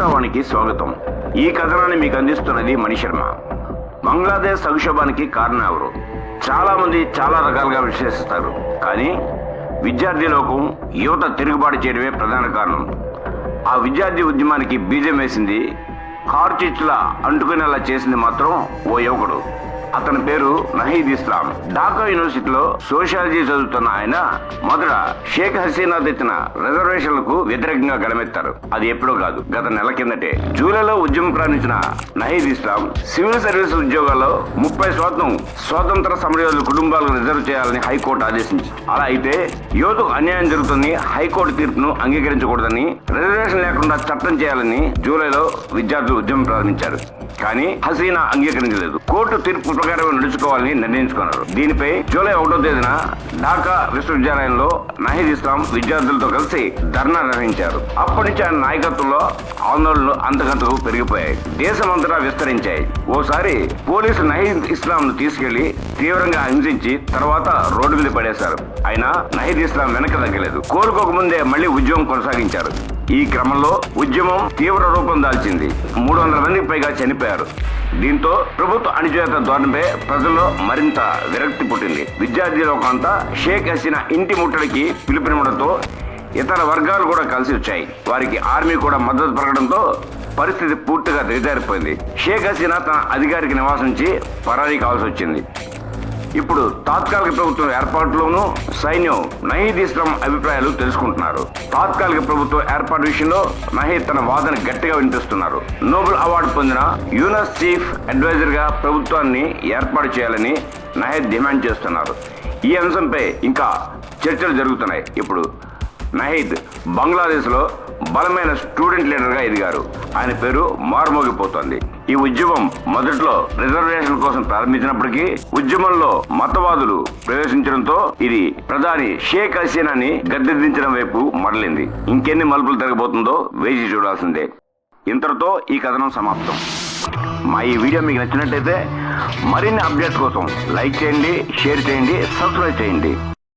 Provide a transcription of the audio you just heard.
కథనానికి స్వాగతం. ఈ కథనాన్ని మీకు అందిస్తున్నది మణిశర్మ బంగ్లాదేశ్ సంక్షోభానికి కారణం ఎవరు? చాలా మంది చాలా రకాలుగా విశ్లేషిస్తారు. కానీ విద్యార్థి లోకం యువత తిరుగుబాటు చేయడమే ప్రధాన కారణం. ఆ విద్యార్థి ఉద్యమానికి బీజం వేసింది కార్చిచ్లా అంటుకునేలా చేసింది మాత్రం ఓ యువకుడు. అతని పేరు నహీద్ ఇస్లాం. ఢాకా యూనివర్సిటీలో సోషాలజీ చదువుతున్న ఆయన మొదట షేక్ హసీనా తెచ్చిన రిజర్వేషన్లకు వ్యతిరేకంగా గడమెత్తారు. అది ఎప్పుడో కాదు గత నెల కిందటే. జూలైలో ఉద్యమం ప్రారంభించిన నహీద్ ఇస్లాం సివిల్ సర్వీస్ ఉద్యోగాల్లో ముప్పై శాతం స్వాతంత్ర సమరయోధుల కుటుంబాలకు రిజర్వ్ చేయాలని హైకోర్టు ఆదేశించింది. అలా అయితే యువతకు అన్యాయం జరుగుతుంది హైకోర్టు తీర్పును అంగీకరించకూడదని రిజర్వేషన్ లేకుండా చట్టం చేయాలని జూలైలో విద్యార్థులు ఉద్యమం ప్రారంభించారు. కానీ హసీనా అంగీకరించలేదు. కోర్టు తీర్పు ప్రకారమే నడుచుకోవాలని నిర్ణయించుకున్నారు. దీనిపై జూలై ఒకటో తేదీన ఢాకా విశ్వవిద్యాలయంలో నహీద్ ఇస్లాం విద్యార్థులతో కలిసి ధర్నా నిర్వహించారు. అప్పటి నుంచి ఆయన నాయకత్వంలో ఆందోళనలు అంతకంతకు పెరిగిపోయాయి. దేశమంతటా విస్తరించాయి. ఓసారి పోలీసు నహీద్ ఇస్లాం ను తీసుకెళ్ళి తీవ్రంగా హింసించి తర్వాత రోడ్డు మీద పడేశారు. అయినా నహీద్ ఇస్లాం వెనక్కి తగ్గలేదు. కోరుకోకముందే మళ్ళీ మళ్ళీ ఉద్యమం కొనసాగించారు. ఈ క్రమంలో ఉద్యమం తీవ్ర రూపం దాల్చింది. మూడు వందల మందికి పైగా చనిపోయారు. దీంతో ప్రభుత్వ అణిచేత ధోరణిపై ప్రజల్లో మరింత విరక్తి పుట్టింది. విద్యార్థి లోకంతా షేక్ హసీనా ఇంటి ముట్టడికి పిలుపునివ్వడంతో ఇతర వర్గాలు కూడా కలిసి వచ్చాయి. వారికి ఆర్మీ కూడా మద్దతు పలకడంతో పరిస్థితి పూర్తిగా దిగజారిపోయింది. షేక్ హసీనా తన అధికారిక నివాసం నుంచి పరారీ కావాల్సి వచ్చింది. ఇప్పుడు తాత్కాలిక ప్రభుత్వం ఏర్పాటులోనూ సైన్యం నహీద్ ఇస్లాం అభిప్రాయాలు తెలుసుకుంటున్నారు. తాత్కాలిక ప్రభుత్వం ఏర్పాటు విషయంలో నహీద్ తన వాదన గట్టిగా వినిపిస్తున్నారు. నోబెల్ అవార్డు పొందిన యూనస్ చీఫ్ అడ్వైజర్గా ప్రభుత్వాన్ని ఏర్పాటు చేయాలని నహీద్ డిమాండ్ చేస్తున్నారు. ఈ అంశంపై ఇంకా చర్చలు జరుగుతున్నాయి. ఇప్పుడు నహీద్ బంగ్లాదేశ్లో బలమైన స్టూడెంట్ లీడర్గా ఎదిగారు ఆయన పేరు మారుమోగిపోతోంది. ఈ ఉద్యమం మొదట్లో రిజర్వేషన్ కోసం ప్రారంభించినప్పటికీ ఉద్యమంలో మతవాదులు ప్రవేశించడంతో ఇది ప్రధాని షేక్ హసీనాని గద్దెదించడం వైపు మరలింది. ఇంకెన్ని మలుపులు తిరగబోతుందో వేచి చూడాల్సిందే. ఇంతటితో ఈ కథనం సమాప్తం. మా ఈ వీడియో మీకు నచ్చినట్టయితే మరిన్ని అప్డేట్స్ కోసం లైక్ చేయండి షేర్ చేయండి సబ్స్క్రైబ్ చేయండి.